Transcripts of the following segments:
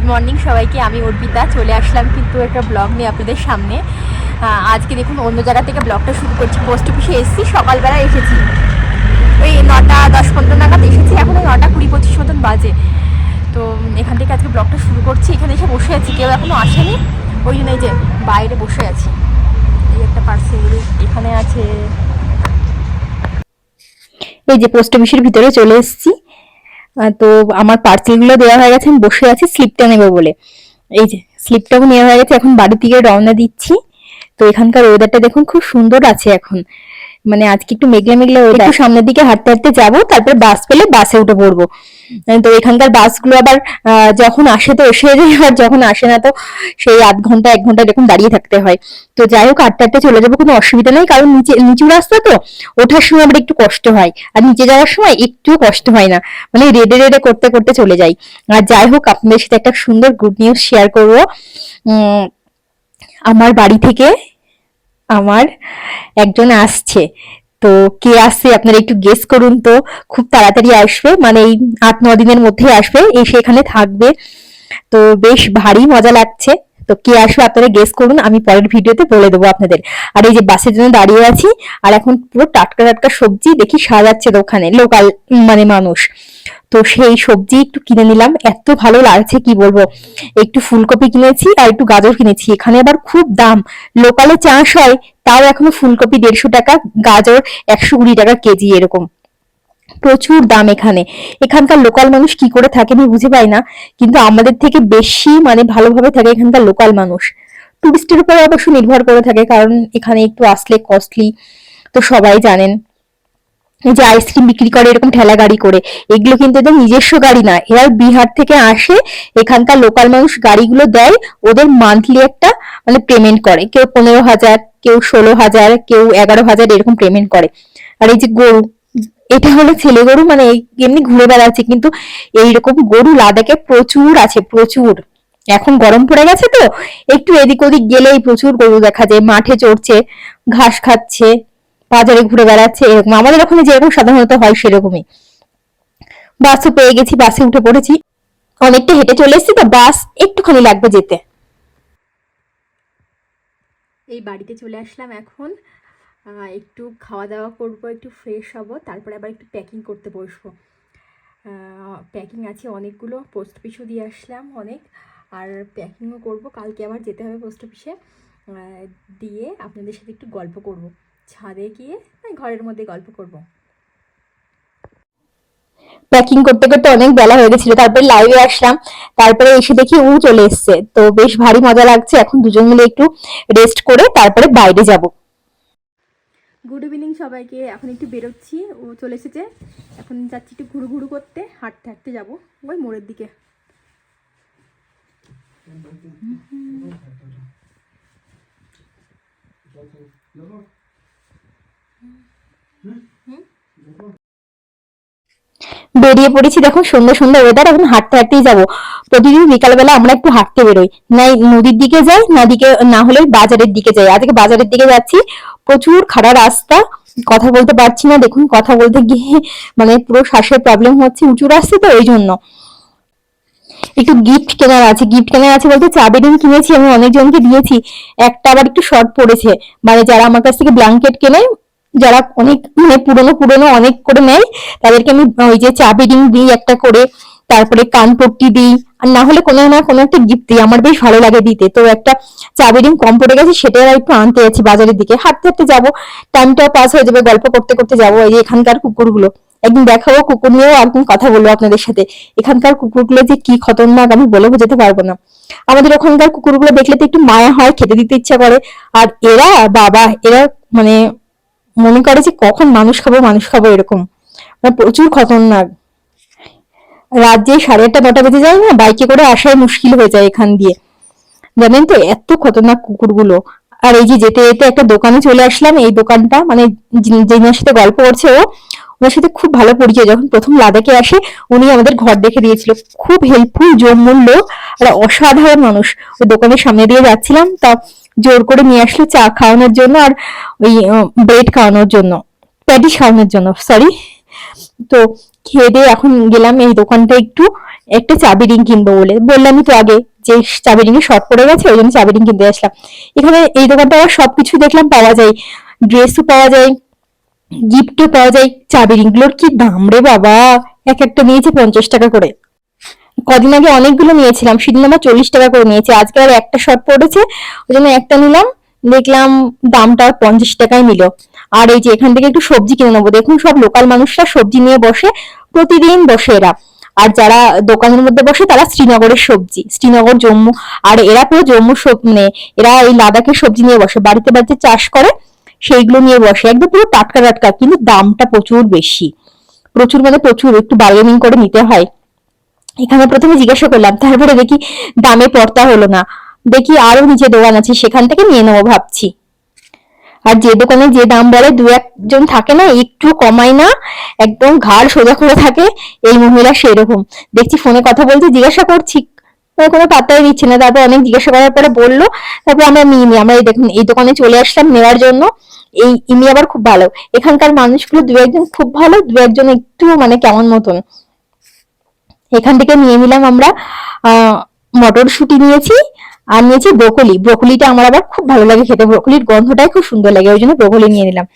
Good morning সবাইকে, আমি অর্পিতা। চলে আসলাম কিন্তু একটা ব্লগ নিয়ে আপনাদের সামনে। আজকে দেখুন অন্য জায়গা থেকে ব্লগটা শুরু করছি। পোস্ট অফিসে এসেছি, সকালবেলা এসেছি। ওই নটা, দশ, পনেরো নাগাদ এসেছি। এখন ওই নটা কুড়ি, পঁচিশ মতন বাজে। তো এখান থেকে আজকে ব্লগটা শুরু করছি। এখানে এসে বসে আছি, কেউ এখনও আসেনি। ওই জন্য যে বাইরে বসে আছি। এই একটা পার্সেল এখানে আছে। এই যে পোস্ট অফিসের ভিতরে চলে এসেছি। তো আমার পার্সেলগুলো দেওয়া হয়ে গেছে, আমি বসে আছি স্লিপটা নেব বলে। এই যে স্লিপটাও নেওয়া হয়ে গেছে, এখন বাড়ির দিকে রওনা দিচ্ছি। তো এখানকার ওয়েদারটা দেখুন, খুব সুন্দর আছে এখন। মানে আজকে একটু মেঘলা মেঘলা ওয়েদার সামনের দিকে হাঁটতে হাঁটতে যাব, তারপর বাস পেলে বাসে উঠে পড়ব। তো এখানকার বাসগুলো আবার যখন আসে তো এসে আর যখন আসে না তো সেই আধ ঘণ্টা, এক ঘণ্টা এরকম দাঁড়িয়ে থাকতে হয়। তো যাই হোক হাঁটতে হাঁটতে চলে যাব, কোনো অসুবিধা নেই, কারণ নিচে, নিচু রাস্তা তো, ওঠার সময় আবার একটু কষ্ট হয়, আর নিচে যাওয়ার সময় একটু কষ্ট হয় না মানে রেডে রেডে করতে করতে চলে যাই। আর যাই হোক, আপনাদের সাথে একটা সুন্দর গুড নিউজ শেয়ার করব। আমার বাড়ি থেকে আমার একজন আসছে তো কে আসছে আপনারা একটু গেস করুন তো, খুব তাড়াতাড়ি আসবে মানে এই আট, ন দিনের মধ্যে আসবে এসে এখানে থাকবে। তো বেশ ভারী মজা লাগছে। তো কে আসবে আপনারা গেস করুন, আমি পরের ভিডিওতে বলে দেবো আপনাদের। আর এই যে বাসের জন্য দাঁড়িয়ে আছি, আর এখন পুরো টাটকা টাটকা সবজি দেখি সাজাচ্ছে দোকানে লোকাল মানে মানুষ। তো সেই সবজি একটু কিনে নিলাম, এত ভালো লাগছে কি বলব। একটু ফুলকপি কিনেছি, আর একটু গাজর কিনেছি। এখানে আবার খুব দাম। লোকালে চাষ হয় তাও এখনও ফুলকপি দেড়শো টাকা, গাজর একশো কুড়ি টাকা কেজি এরকম। প্রচুর দাম এখানে। এখানকার লোকাল মানুষ কি করে থাকে আমি বুঝে পাই না, কিন্তু আমাদের থেকে বেশি মানে ভালোভাবে থাকে এখানকার লোকাল মানুষ। টুরিস্টের উপরে অবশ্য নির্ভর করে থাকে, কারণ এখানে একটু আসলে কস্টলি তো সবাই জানেন। এই যে আইসক্রিম বিক্রি করে, এরকম ঠেলা গাড়ি করে, এগুলো কিন্তু এদের নিজস্ব গাড়ি না। এরা বিহার থেকে আসে, এখানকার লোকাল মানুষ গাড়িগুলো দেয়, ওদের মান্থলি একটা মানে পেমেন্ট করে। কেউ পনেরো হাজার, কেউ ষোলো হাজার, কেউ এগারো হাজার এরকম পেমেন্ট করে। আর এই যে গরু, এটা হলো ছেলে গরু মানে এমনি ঘুরে বেড়াচ্ছে, কিন্তু এইরকম গরু লাদাখে প্রচুর আছে, প্রচুর। এখন গরম পড়ে গেছে তো, একটু এদিক ওদিক গেলেই প্রচুর গরু দেখা যায়, মাঠে চড়ছে, ঘাস খাচ্ছে। বাজারে ঘুরে বেড়াচ্ছে, এরকম। আমাদের ওখানে যেরকম সাধারণত হয় সেরকমই। বাসও পেয়ে গেছি, বাসে উঠে পড়েছি। অনেকটা হেঁটে চলে এসেছি, তো বাস একটুখানি লাগবে যেতে। এই বাড়িতে চলে আসলাম এখন। একটু খাওয়া দাওয়া করব, একটু ফ্রেশ হব, তারপরে আবার একটু প্যাকিং করতে বসবো। প্যাকিং আছে অনেকগুলো পোস্ট অফিসও দিয়ে আসলাম অনেক। আর প্যাকিংও করব, কালকে আবার যেতে হবে পোস্ট অফিসে দিয়ে আপনাদের সাথে একটু গল্প করব। ছাদে গিয়ে ঘরের মধ্যে গল্প করব। প্যাকিং করতে করতে অনেক বেলা হয়ে গেছিল তারপরে লাইভে আসলাম তারপরে এসে দেখি ও চলে এসছে তো বেশ ভারী মজা লাগছে এখন দুজন মিলে একটু রেস্ট করে তারপরে বাইরে যাব। গুড ইভিনিং সবাইকে এখন একটু বেরোচ্ছি ও চলে এসেছে এখন যাচ্ছি একটু ঘুরু ঘুরু করতে হাঁটতে হাঁটতে যাব ওই মোড়ের দিকে। বেরিয়ে পড়েছি দেখুন সুন্দর সুন্দর ওয়েদার এখন হাঁটতে হাঁটতেই যাব। প্রতিদিন বিকালবেলা আমরা একটু হাঁটতে বেরোই। না এই নদীর দিকে যাই, না দিকে, না হলে বাজারের দিকে যাই। আজকে বাজারের দিকে যাচ্ছি, প্রচুর খারাপ রাস্তা, কথা বলতে পারছি না, দেখুন কথা বলতে গিয়ে মানে পুরো শ্বাসের প্রবলেম হচ্ছে, উঁচু রাস্তা তো ওই জন্য। একটু গিফট কেনার আছে গিফট কেনার আছে বলতে চা বেডিং কিনেছি, আমি অনেকজনকে দিয়েছি। একটা আবার একটু শর্ট পড়েছে। মানে যারা আমার কাছ থেকে ব্ল্যাঙ্কেট কেনে যারা অনেক মানে পুরনো পুরনো অনেক করে নেয়, তাদেরকে আমি ওই যে চা বেডিং দিই একটা করে, তারপরে কানপট্টি দিই। আর না হলে কোনো না কোনো একটা গিফট দিই। আমার বেশ ভালো লাগে দিতে। তো একটা চা বেডিং কম পড়ে গেছে আর একটু আনতে যাচ্ছি বাজারের দিকে। হাঁটতে হাঁটতে যাব। টাইমটাও পাস হয়ে যাবে, গল্প করতে করতে যাব। এই যে এখানকার কুকুরগুলো। একদিন দেখাবো, কুকুর নিয়েও একদিন কথা বলব আপনাদের সাথে। এখানকার কুকুরগুলো যে কি খতরনাক, আমি বলে বোঝাতে পারব না। আমাদের ওখানকার কুকুরগুলো দেখলে তো একটু মায়া হয়, খেতে দিতে ইচ্ছা করে। আর এরা বাবা, এরা মানে মনে করে যে কখন মানুষ খাব মানুষ খাব এরকম। মানে প্রচুর খতরনাক। রাত যে সাড়ে আটটা, নটা বেজে যায় না, বাইকে করে আসাই মুশকিল হয়ে যায় এখান দিয়ে। জানেন তো, এত খতরনাক কুকুরগুলো। আর এই যে যেতে যেতে একটা দোকানে চলে আসলাম, এই দোকানটা মানে যিনার সাথে গল্প করছে ও ওনার সাথে খুব ভালো পরিচয়। যখন প্রথম লাদাখে আসে, উনি আমাদের ঘর দেখে দিয়েছিল। খুব হেল্পফুল জমমূল্য আর অসাধারণ মানুষ। ওই দোকানের সামনে দিয়ে যাচ্ছিলাম, তা জোর করে নিয়ে আসলো চা খাওয়ানোর জন্য আর ওই ব্রেড খাওয়ানোর জন্য প্যাটিস খাওয়ানোর জন্য সরি তো খেয়ে দিয়ে এখন গেলাম এই দোকানটা একটু, একটা চাবি রিং কিনবো বলে। বললামই তো আগে যে চাবি রিং শর্ট পড়ে গেছে, ওই জন্য চাবি রিং কিনতে আসলাম। এখানে এই দোকানটা আবার সবকিছু দেখলাম, পাওয়া যায়। ড্রেসও পাওয়া যায়। গিফটও পাওয়া যায়। চাবি রিংগুলোর কি দাম রে বাবা? এক একটা নিয়েছে পঞ্চাশ টাকা করে। কদিন আগে অনেকগুলো নিয়েছিলাম, সেদিন আমার চল্লিশ টাকা করে নিয়েছে। আজকে আর একটা শর্ট পড়েছে, ওই জন্য একটা নিলাম, দেখলাম দামটা পঞ্চাশ টাকায় নিল। আর এই যে এখান থেকে একটু সবজি কিনে নেব। দেখুন, সব লোকাল মানুষরা সবজি নিয়ে বসে, প্রতিদিন বসে এরা। আর যারা দোকানের মধ্যে বসে, তারা শ্রীনগরের সবজি, শ্রীনগর, জম্মু। আর এরা পুরো জম্মু সব- মানে এরা এই লাদাখের সবজি নিয়ে বসে। বাড়িতে বাড়িতে চাষ করে সেইগুলো নিয়ে বসে। একদম পুরো টাটকা টাটকা, কিন্তু দামটা প্রচুর বেশি। প্রচুর মানে প্রচুর, একটু বার্গেনিং করে নিতে হয়। এখানে প্রথমে জিজ্ঞাসা করলাম, তারপরে দেখি দামে পড়তা হলো না। দেখি আরও নিচে দোকান আছে, সেখান থেকে নিয়ে নেব ভাবছি। আর যে দোকানে যে দাম বলে, দু একজন থাকে না, একটু কমায় না, একদম ঘাড় সোজা করে থাকে, এই মহিলা সেরকম। দেখছি ফোনে কথা বলতে জিজ্ঞাসা করছি কোনো পাত্তাই দিচ্ছে না। তারপর অনেক জিজ্ঞাসা করার পরে বলল, তারপর আমরা নিয়ে নিই। আমরা এই দেখুন, এই দোকানে চলে আসলাম নেওয়ার জন্য। এই ইনি আবার খুব ভালো। এখানকার মানুষগুলো দু একজন খুব ভালো, দু একজন একটু মানে কেমন মতন। এখান থেকে নিয়ে নিলাম আমরা, আহ, মটরশুঁটি নিয়েছি। আর নিয়েছি ব্রোকলি। ব্রোকলিটা আমার আবার খুব ভালো লাগে খেতে। ব্রোকলির গন্ধটাই খুব সুন্দর লাগে, ওই জন্য ব্রোকলি নিয়ে নিলাম।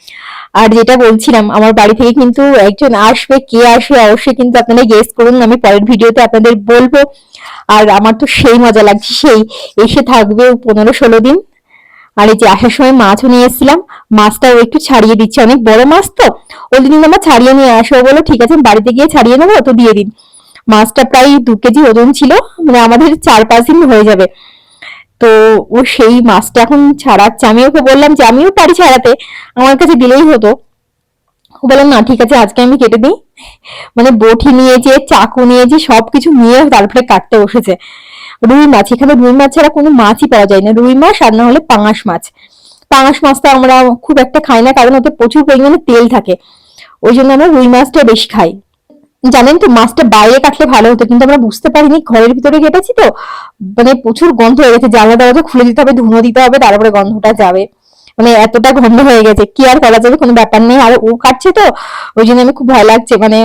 আর যেটা বলছিলাম, আমার বাড়ি থেকে কিন্তু একজন আসবে, কে আসবে অবশ্যই কিন্তু আপনারা গেস করুন, আমি পরের ভিডিওতে আপনাদের বলব। আর আমার তো সেই মজা লাগছে, সেই এসে থাকবে পনেরো ষোলো দিন। আর এই যে আসার সময় মাছও নিয়ে এসেছিলাম, মাছটাও একটু ছাড়িয়ে দিচ্ছে। অনেক বড় মাছ তো ওই দিন আমার ছাড়িয়ে নিয়ে আসো বলো, ঠিক আছে বাড়িতে গিয়ে ছাড়িয়ে নেব, তো দিয়ে দিন। মাছটা প্রায় দু কেজি ওজন ছিল মানে আমাদের চার পাঁচ দিন হয়ে যাবে। তো ও সেই মাছটা এখন ছাড়াচ্ছে। আমি ওকে বললাম যে, আমিও পারি ছাড়াতে। আমার কাছে দিলেই হতো। ও বললাম না, ঠিক আছে, আজকে আমি কেটে দিই। মানে বটি নিয়েছে, চাকু নিয়েছে, সবকিছু নিয়ে তারপরে কাটতে বসেছে। রুই মাছ, এখানে রুই মাছ ছাড়া কোনো মাছই পাওয়া যায় না। রুই মাছ আর না হলে পাঙাশ মাছ। পাঙাশ মাছটা আমরা খুব একটা খাই না, কারণ ওতে প্রচুর পরিমাণে তেল থাকে। ওই জন্য আমরা রুই মাছটা বেশি খাই। জানেন তো, মাছটা বাইরে কাটলে ভালো হতো, কিন্তু আমরা বুঝতে পারিনি, ঘরের ভিতরে কেটেছি তো মানে প্রচুর গন্ধ হয়ে গেছে, জানলা দরজা খুলে দিতে হবে, ধুনো দিতে হবে, তারপরে গন্ধটা যাবে। মানে এতটা গন্ধ হয়ে গেছে, কি আর করা যাবে, কোনো ব্যাপার নেই, আর ও কাটছে তো, ওই জন্য আমি খুব ভয় লাগছে মানে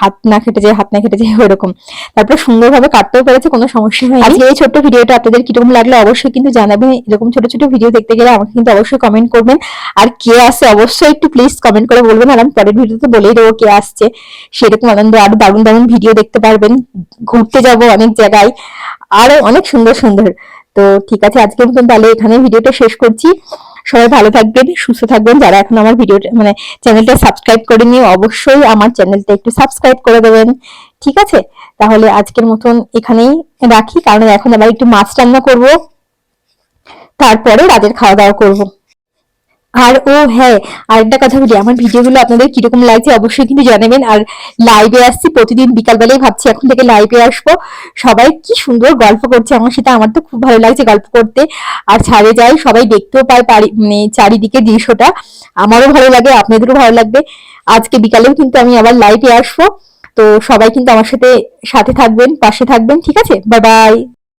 হাত না খেটে যায়, হাত না কেটে যায় ওরকম। তারপর সুন্দরভাবে কাটতেও পেরেছে, কোনো সমস্যা হয়নি। আজকে এই ছোট্ট ভিডিওটা আপনাদের কীরকম লাগল অবশ্যই কিন্তু জানাবেন। এরকম ছোট ছোট ভিডিও দেখতে গেলে আমাকে কিন্তু অবশ্যই কমেন্ট করবেন। আর কে আসে অবশ্যই একটু প্লিজ কমেন্ট করে বলবেন। আর আমি পরের ভিডিওতে বলেই দেবো কে আসছে। সেরকম আনন্দ, আরও দারুণ দারুণ ভিডিও দেখতে পারবেন। ঘুরতে যাব অনেক জায়গায়। আরও অনেক সুন্দর সুন্দর। তো ঠিক আছে, আজকের মতন তাহলে এখানে ভিডিওটা শেষ করছি। সবাই ভালো থাকবেন, সুস্থ থাকবেন। যারা এখন আমার ভিডিওটা মানে চ্যানেলটা সাবস্ক্রাইব করেনি অবশ্যই আমার চ্যানেলটা একটু সাবস্ক্রাইব করে দেবেন। ঠিক আছে? তাহলে আজকের মতন এখানেই রাখি, কারণ এখন আবার একটু মাছ রান্না করব। তারপরে রাতের খাওয়া দাওয়া করব। আর ও হ্যাঁ আরেকটা কথা বলি, আমার ভিডিওগুলো আপনাদের কীরকম লাগছে অবশ্যই কিন্তু জানাবেন। আর লাইভে আসছি, প্রতিদিন বিকালবেলায় ভাবছি, এখন থেকে লাইভে আসব। সবাই কি সুন্দর গল্প করছে, আমার সাথে আমার তো খুব ভালো লাগছে গল্প করতে। আর ছাড়ে যাই, সবাই দেখতেও পায় মানে চারিদিকে দৃশ্যটা। আমারও ভালো লাগে, আপনাদেরও ভালো লাগবে। আজকে বিকালেও কিন্তু আমি আবার লাইভে আসব। তো সবাই কিন্তু আমার সাথে সাথে থাকবেন, পাশে থাকবেন, ঠিক আছে? Bye bye